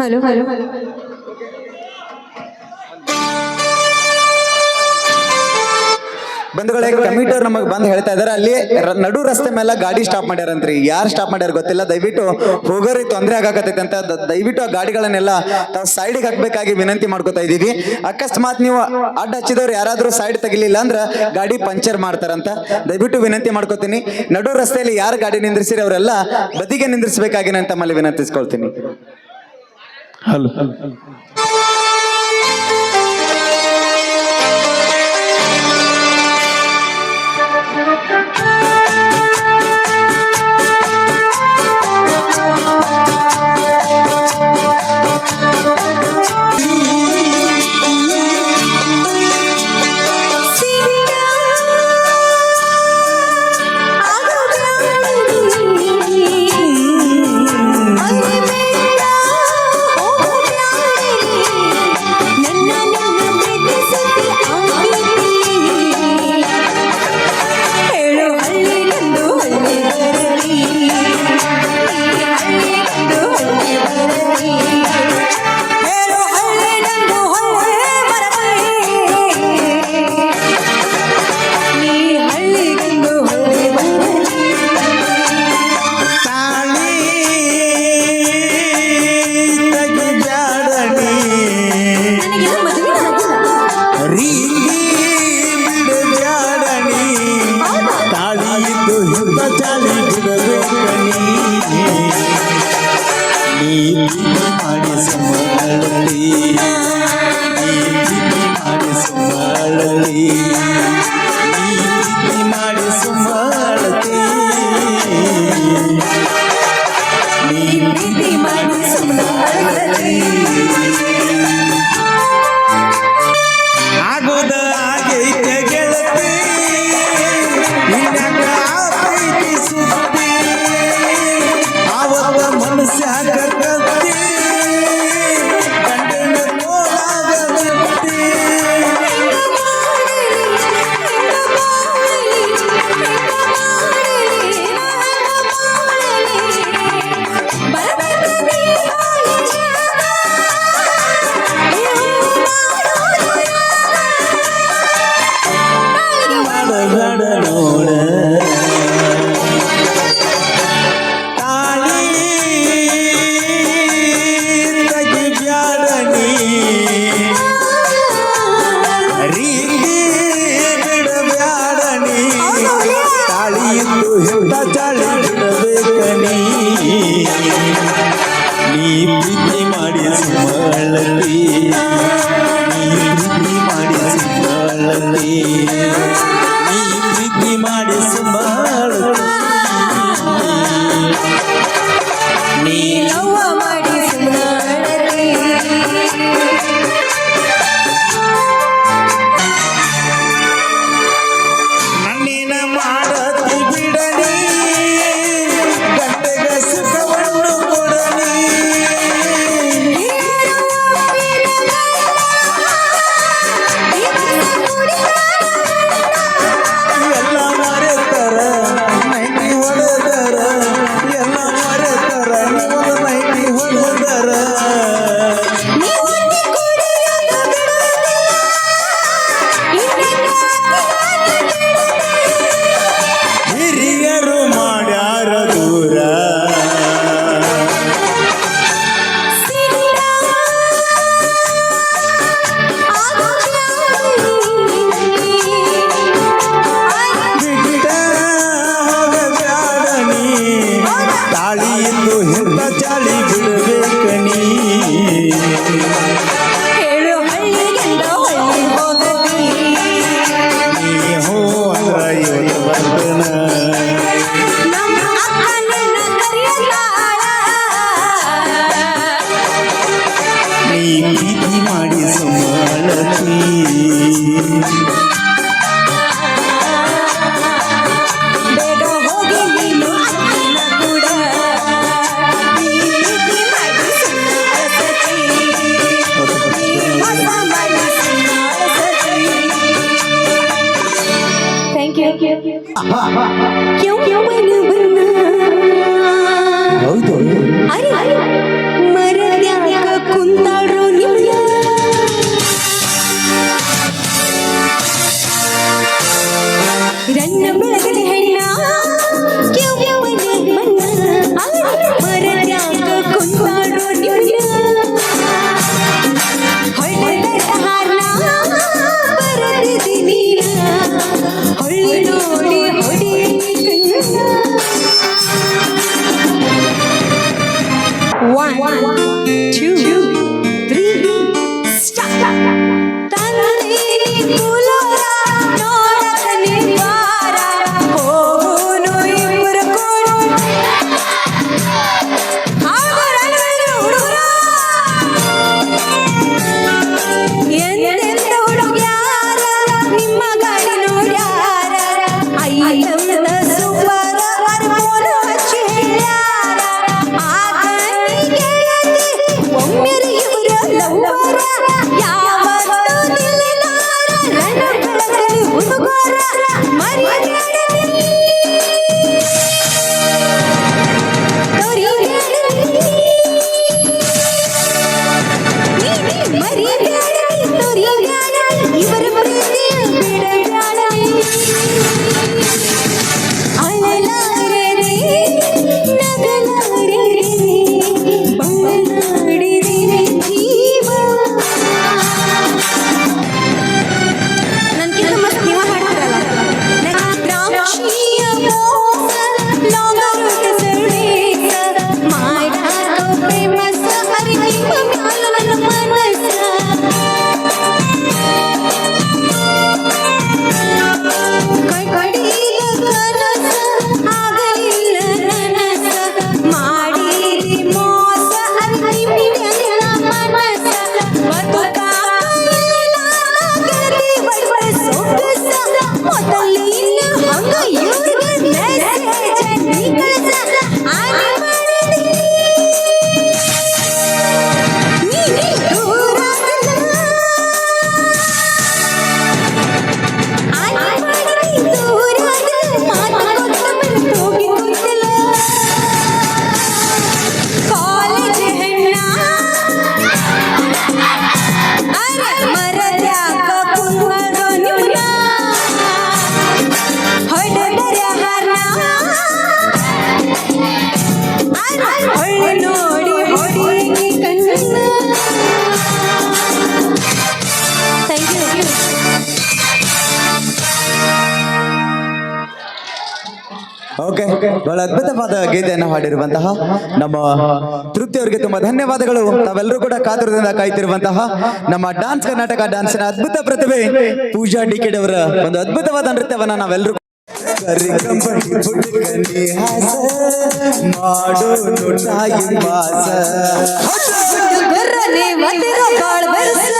Hello hello ಬಂಧುಗಳೇ ಕಮಿಟರ್ ನಮಗೆ ಬಂದು ಹೇಳ್ತಾ ಇದಾರೆ. ಅಲ್ಲಿ ನಡು ರಸ್ತೆ ಮೇಲೆ ಗಾಡಿ ಸ್ಟಾಪ್ ಮಾಡ್ಯಾರಂತ್ರಿ. ಯಾರು ಸ್ಟಾಪ್ ಮಾಡ್ಯಾರ ಗೊತ್ತಿಲ್ಲ. ದಯವಿಟ್ಟು ಹೋಗೋರಿ ತೊಂದರೆ ಆಗಾಕತ್ತೈತೆ ಅಂತ ದಯವಿಟ್ಟು ಆ ಗಾಡಿಗಳನ್ನೆಲ್ಲ ತಾವು ಸೈಡಿಗೆ ಹಾಕ್ಬೇಕಾಗಿ ವಿನಂತಿ ಮಾಡ್ಕೋತಾ ಇದೀವಿ ಅಕಸ್ಮಾತ್ ನೀವು ಅಡ್ಡ ಹಚ್ಚಿದವ್ರು ಯಾರಾದ್ರೂ ಸೈಡ್ ತೆಗಿಲಿಲ್ಲ ಅಂದ್ರೆ ಗಾಡಿ ಪಂಚರ್ ಮಾಡ್ತಾರಂತ ದಯವಿಟ್ಟು ವಿನಂತಿ ಮಾಡ್ಕೋತೀನಿ. ನಡು ರಸ್ತೆಯಲ್ಲಿ ಯಾರು ಗಾಡಿ ನಿಂದ್ರಿಸಿರಿ ಅವರೆಲ್ಲ ಬದಿಗೆ ನಿಂದ್ರಿಸಬೇಕಾಗಿ ನಾನು ತಮ್ಮಲ್ಲಿ ವಿನಂತಿಸ್ಕೊಳ್ತೀನಿ. ಹಲೋ. ಗೀತೆಯನ್ನು ಹಾಡಿರುವಂತಹ ನಮ್ಮ ತೃಪ್ತಿ ಅವರಿಗೆ ತುಂಬಾ ಧನ್ಯವಾದಗಳು. ತಾವೆಲ್ಲರೂ ಕೂಡ ಕಾತುರದಿಂದ ಕಾಯ್ತಿರುವಂತಹ ನಮ್ಮ ಡಾನ್ಸ್ ಕರ್ನಾಟಕ ಡಾನ್ಸ್ನ ಅದ್ಭುತ ಪ್ರತಿಭೆ, ಪೂಜಾ ಡಿಕೆಡ್ ಅವರ ಒಂದು ಅದ್ಭುತವಾದ ನೃತ್ಯವನ್ನ ನಾವೆಲ್ಲರೂ ಮಾಡೋಣ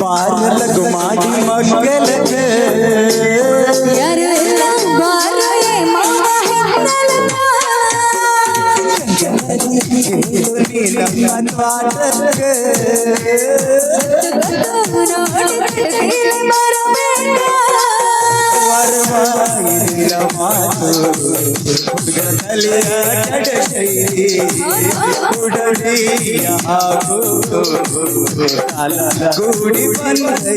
बार लगमाडी मगल के மண் பாட்டருக்கு குடி பண்ணி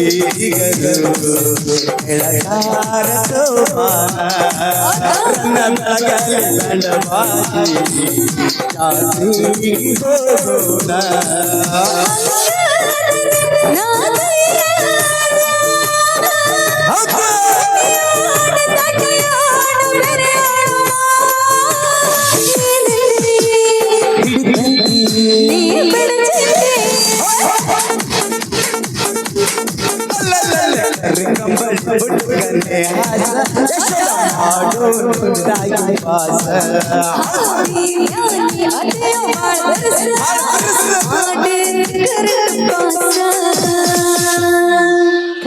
ಹಾಗೆ ಅಂಜಿ ಇಬ್ಬರು ಕೂಡೋದು ಸಾಕಿಗೆ ಬೀಗರು ಎಳಗಾರ ಸೋಪಾನ ನನ್ನಗಲಿ ಬಂಡವಾಯಿ ಜಾತಿಗೆ ಹೋಗೋಣ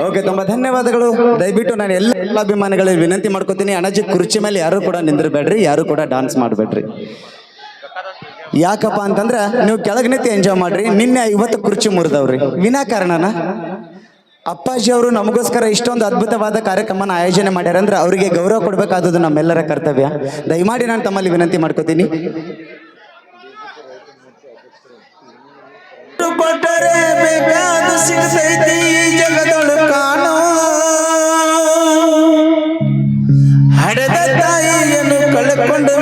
ಓಕೆ, ತುಂಬ ಧನ್ಯವಾದಗಳು. ದಯವಿಟ್ಟು ನಾನು ಎಲ್ಲ ಎಲ್ಲ ಅಭಿಮಾನಿಗಳಿಗೆ ವಿನಂತಿ ಮಾಡ್ಕೋತೀನಿ. ಅಣಜಿ ಕುರ್ಚಿ ಮೇಲೆ ಯಾರು ಕೂಡ ನಿಂದಿರಬೇಡ್ರಿ, ಯಾರು ಕೂಡ ಡಾನ್ಸ್ ಮಾಡಬೇಡ್ರಿ. ಯಾಕಪ್ಪ ಅಂತಂದ್ರೆ ನೀವು ಕೆಳಗೆ ಎಂಜಾಯ್ ಮಾಡ್ರಿ, ನಿನ್ನೆ ಇವತ್ತು ಕುರ್ಚಿ ಮುರಿದವ್ರಿ. ವಿನಾಕಾರಣನ? ಅಪ್ಪಾಜಿ ಅವರು ನಮಗೋಸ್ಕರ ಇಷ್ಟೊಂದು ಅದ್ಭುತವಾದ ಕಾರ್ಯಕ್ರಮನ ಆಯೋಜನೆ ಮಾಡ್ಯಾರ ಅಂದ್ರೆ ಅವರಿಗೆ ಗೌರವ ಕೊಡಬೇಕಾದದ್ದು ನಮ್ಮೆಲ್ಲರ ಕರ್ತವ್ಯ. ದಯಮಾಡಿ ನಾನು ತಮ್ಮಲ್ಲಿ ವಿನಂತಿ ಮಾಡ್ಕೋತೀನಿ.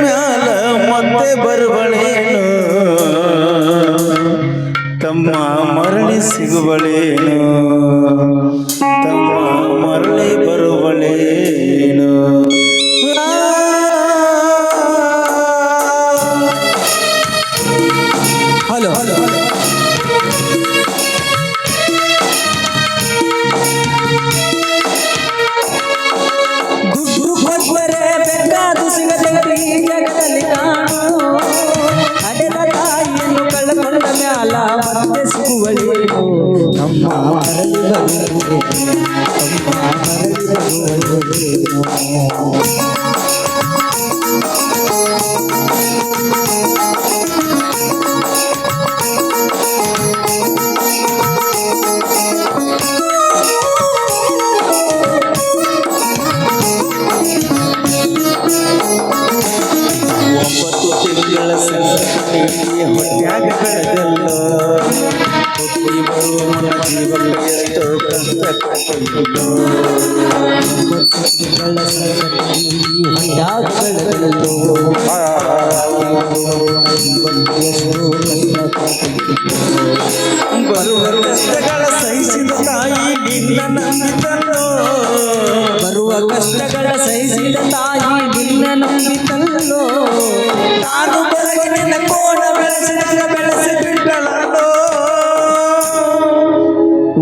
ಮ್ಯಾಲ ಮತ್ತೆ ಬರುವಳೇನು? ತಮ್ಮ ಮರಣಿ ಸಿಗುವಳೇನು?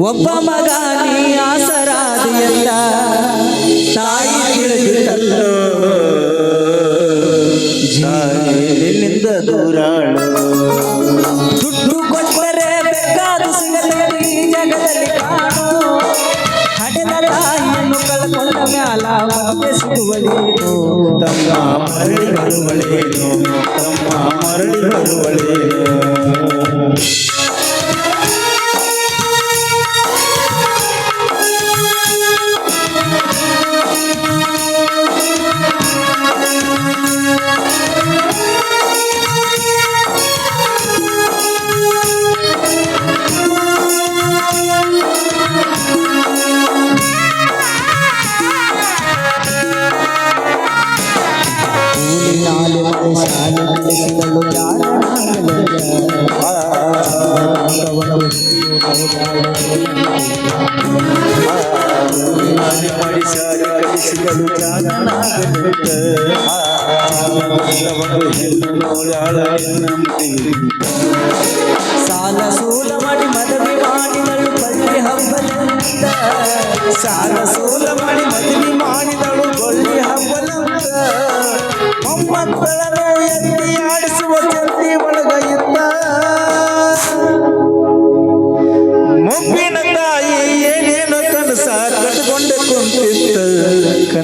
ಒಬ್ಬ ಮಗ ನೀ ಆಸರಾದಿಯಲ್ಲ ತಾಯಿ ತಿಳಿದಿದ್ದಲ್ಲೋ ತಾಯಿ ನಿನ್ನಿಂದ ದೂರಾಳು ದುಡ್ಡು ಕೊಟ್ಟರೆ ಬೇಕಾದ ಸಿಗತೈತಿ ಈ ಜಗದಲ್ಲಿ ಕಾಣು ಹಡೆದ ತಾಯಿಯನ್ನು ಕಳ್ಕೊಂಡ ಮ್ಯಾಲ ಮತ್ತೆ ಸಿಗುವಳೇನು ತಮ್ಮ ಮರಳಿ ಬರುವಳೇನು ತಮ್ಮ ಮರಳಿ ಬರುವಳೇನು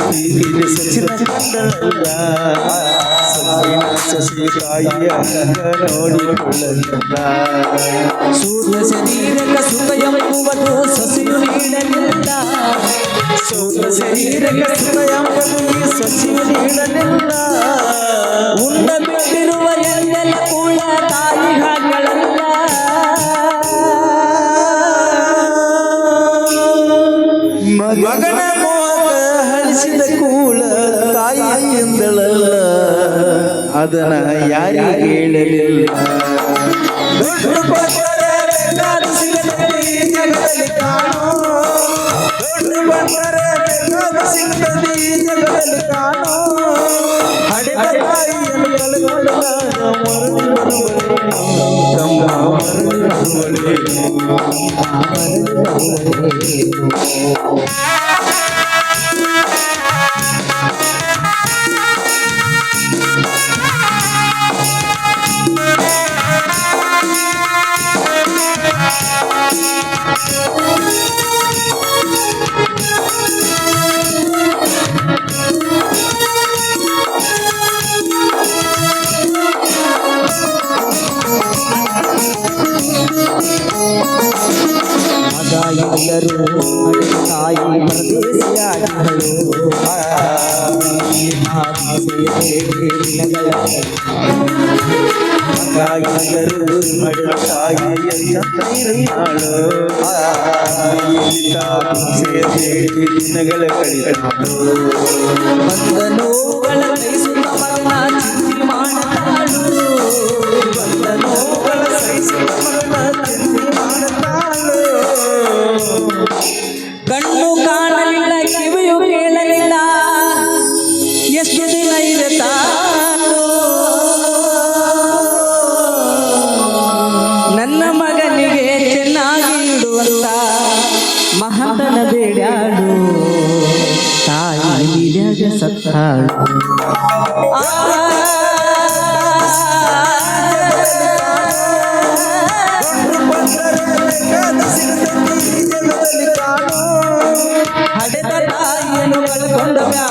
ಪ್ರೀತಿಗೆ ಸಚಿನ ಸಚಿನ ಸಸಿ ತಾಯಿಯ ನೋಡಿಕೊಳ್ಳಲಿಲ್ಲ ಸೂರ್ಯ ಶರೀರಕ ಸುಖ ಎಂಬುವುದು ಸೊಸೆಯು ನೀಡಲಿಲ್ಲ ಸೂರ್ಯ ಶರೀರಕ್ಕೆ ಸುಖ ಎಂಬುದು ಈ ಸಸಿಯು ನೀಡಲಿಲ್ಲ ಉಂಡ ಬಿಟ್ಟಿರುವ ಕೂಡ ತಾಯಿ ಹಾಗಳಲ್ಲ ಮಗನ ಅದನ್ನ ಯಾರಿಗೆ ಹೇಳಲಿಲ್ಲ ದುಡ್ಡು ಕೊಟ್ಟರೆ ಹಾಗಾಗರು ಮಗಳ ತಾಯಿಯ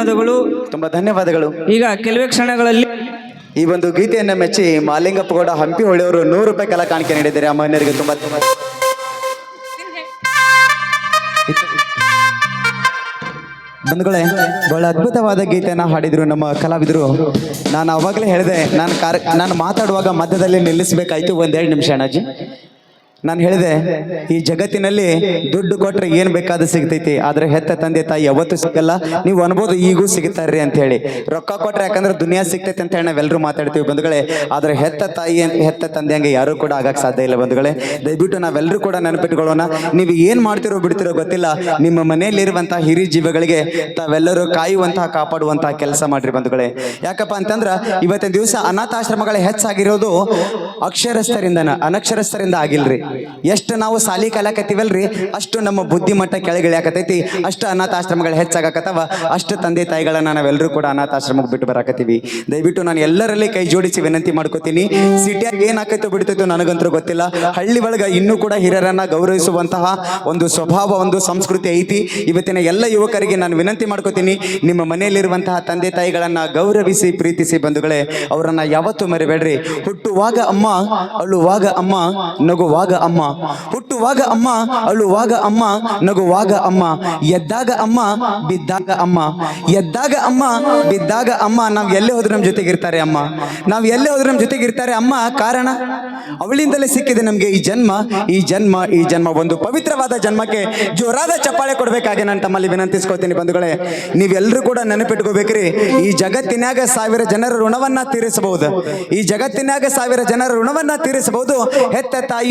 ಧನ್ಯವಾದಗಳು. ತುಂಬಾ ಧನ್ಯವಾದಗಳು. ಈಗ ಕೆಲವೇ ಕ್ಷಣಗಳಲ್ಲಿ ಈ ಒಂದು ಗೀತೆಯನ್ನು ಮೆಚ್ಚಿ ಮಾಲಿಂಗಪ್ಪ ಗೌಡ ಹಂಪಿ ಹೊಳೆಯವರು ನೂರು ರೂಪಾಯಿ ಕಲಾ ಕಾಣಿಕೆ ನೀಡಿದ್ದಾರೆ. ಅಮ್ಮನಿಯರಿಗೆ ತುಂಬಾ ತುಂಬಾ ಬಂಧುಗಳೇ ಬಹಳ ಅದ್ಭುತವಾದ ಗೀತೆಯನ್ನು ಹಾಡಿದ್ರು ನಮ್ಮ ಕಲಾವಿದರು. ನಾನು ಅವಾಗಲೇ ಹೇಳಿದೆ ನಾನು ನಾನು ಮಾತಾಡುವಾಗ ಮಧ್ಯದಲ್ಲಿ ನಿಲ್ಲಿಸಬೇಕಾಯ್ತು ಒಂದೆರಡು ನಿಮಿಷ ಅಣ್ಣಾಜಿ. ನಾನು ಹೇಳಿದೆ, ಈ ಜಗತ್ತಿನಲ್ಲಿ ದುಡ್ಡು ಕೊಟ್ಟರೆ ಏನು ಬೇಕಾದ ಸಿಗ್ತೈತಿ, ಆದರೆ ಹೆತ್ತ ತಂದೆ ತಾಯಿ ಯಾವತ್ತೂ ಸಿಗಲ್ಲ. ನೀವು ಅನ್ಬೋದು ಈಗೂ ಸಿಗ್ತಾರ್ರಿ ಅಂತ ಹೇಳಿ. ರೊಕ್ಕ ಕೊಟ್ರೆ ಯಾಕಂದ್ರೆ ದುನಿಯಾ ಸಿಗ್ತೈತಿ ಅಂತ ಹೇಳಿ ನಾವೆಲ್ಲರೂ ಮಾತಾಡ್ತೀವಿ ಬಂಧುಗಳೇ. ಆದರೆ ಹೆತ್ತ ತಾಯಿ ಹೆತ್ತ ತಂದೆ ಹಂಗೆ ಯಾರು ಕೂಡ ಆಗಕ್ ಸಾಧ್ಯ ಇಲ್ಲ ಬಂಧುಗಳೇ. ದಯವಿಟ್ಟು ನಾವೆಲ್ಲರೂ ಕೂಡ ನೆನಪಿಟ್ಕೊಳ್ಳೋಣ. ನೀವು ಏನು ಮಾಡ್ತಿರೋ ಬಿಡ್ತಿರೋ ಗೊತ್ತಿಲ್ಲ. ನಿಮ್ಮ ಮನೆಯಲ್ಲಿರುವಂತಹ ಹಿರಿ ಜೀವಗಳಿಗೆ ತಾವೆಲ್ಲರೂ ಕಾಯುವಂತಹ, ಕಾಪಾಡುವಂತಹ ಕೆಲಸ ಮಾಡ್ರಿ ಬಂಧುಗಳೇ. ಯಾಕಪ್ಪ ಅಂತಂದ್ರ ಇವತ್ತಿನ ದಿವಸ ಅನಾಥಾಶ್ರಮಗಳೇ ಹೆಚ್ಚಾಗಿರೋದು ಅಕ್ಷರಸ್ಥರಿಂದನ, ಅನಕ್ಷರಸ್ಥರಿಂದ ಆಗಿಲ್ರಿ. ಎಷ್ಟು ನಾವು ಸಾಲಿ ಕಲಾಕತ್ತೀವಲ್ರಿ, ಅಷ್ಟು ನಮ್ಮ ಬುದ್ಧಿಮಟ್ಟ ಕೆಳಗಿಳಿಯಾಕತೈತಿ ಅಷ್ಟು ಅನಾಥಾಶ್ರಮಗಳು ಹೆಚ್ಚಾಗಕತ್ತವ, ಅಷ್ಟು ತಂದೆ ತಾಯಿಗಳನ್ನ ನಾವೆಲ್ಲರೂ ಕೂಡ ಅನಾಥಾಶ್ರಮಕ್ಕೆ ಬಿಟ್ಟು ಬರಾಕತ್ತೀವಿ. ದಯವಿಟ್ಟು ನಾನು ಎಲ್ಲರಲ್ಲಿ ಕೈ ಜೋಡಿಸಿ ವಿನಂತಿ ಮಾಡ್ಕೋತೀನಿ, ಸಿಟಿಯಾಗ ಏನಾಕೈತೋ ಬಿಡ್ತೈತೋ ನನಗಂತೂ ಗೊತ್ತಿಲ್ಲ, ಹಳ್ಳಿ ಒಳಗೆ ಇನ್ನೂ ಕೂಡ ಹಿರಿಯರನ್ನ ಗೌರವಿಸುವಂತಹ ಒಂದು ಸ್ವಭಾವ, ಒಂದು ಸಂಸ್ಕೃತಿ ಐತಿ. ಇವತ್ತಿನ ಎಲ್ಲ ಯುವಕರಿಗೆ ನಾನು ವಿನಂತಿ ಮಾಡ್ಕೋತೀನಿ, ನಿಮ್ಮ ಮನೆಯಲ್ಲಿರುವಂತಹ ತಂದೆ ತಾಯಿಗಳನ್ನ ಗೌರವಿಸಿ, ಪ್ರೀತಿಸಿ ಬಂಧುಗಳೇ, ಅವರನ್ನ ಯಾವತ್ತೂ ಮರಿಬೇಡ್ರಿ. ಹುಟ್ಟುವಾಗ ಅಮ್ಮ, ಅಳುವಾಗ ಅಮ್ಮ, ನಗುವಾಗ ಅಮ್ಮ. ಹುಟ್ಟುವಾಗ ಅಮ್ಮ, ಅಳುವಾಗ ಅಮ್ಮ, ನಗುವಾಗ ಅಮ್ಮ. ಎದ್ದಾಗ ಅಮ್ಮ, ಬಿದ್ದಾಗ ಅಮ್ಮ. ಎದ್ದಾಗ ಅಮ್ಮ, ಬಿದ್ದಾಗ ಅಮ್ಮ. ನಾವು ಎಲ್ಲೇ ಹೋದ್ರೆ ನಮ್ಮ ಜೊತೆಗಿರ್ತಾರೆ ಅಮ್ಮ. ನಾವು ಎಲ್ಲೇ ಹೋದ್ರೆ ನಮ್ಮ ಜೊತೆಗಿರ್ತಾರೆ ಅಮ್ಮ. ಕಾರಣ? ಅವಳಿಂದಲೇ ಸಿಕ್ಕಿದೆ ನಮ್ಗೆ ಈ ಜನ್ಮ. ಈ ಜನ್ಮ ಈ ಜನ್ಮ. ಒಂದು ಪವಿತ್ರವಾದ ಜನ್ಮಕ್ಕೆ ಜೋರಾದ ಚಪ್ಪಾಳೆ ಕೊಡಬೇಕಾಗಿ ನಾನು ತಮ್ಮಲ್ಲಿ ವಿನಂತಿಸ್ಕೊಳ್ತೀನಿ ಬಂಧುಗಳೇ. ನೀವೆಲ್ಲರೂ ಕೂಡ ನೆನಪಿಟ್ಕೋಬೇಕ್ರಿ. ಈ ಜಗತ್ತಿನಾಗ ಸಾವಿರ ಜನರ ಋಣವನ್ನ ತೀರಿಸಬಹುದು. ಈ ಜಗತ್ತಿನಾಗ ಸಾವಿರ ಜನರ ಋಣವನ್ನ ತೀರಿಸಬಹುದು. ಹೆತ್ತ ತಾಯಿ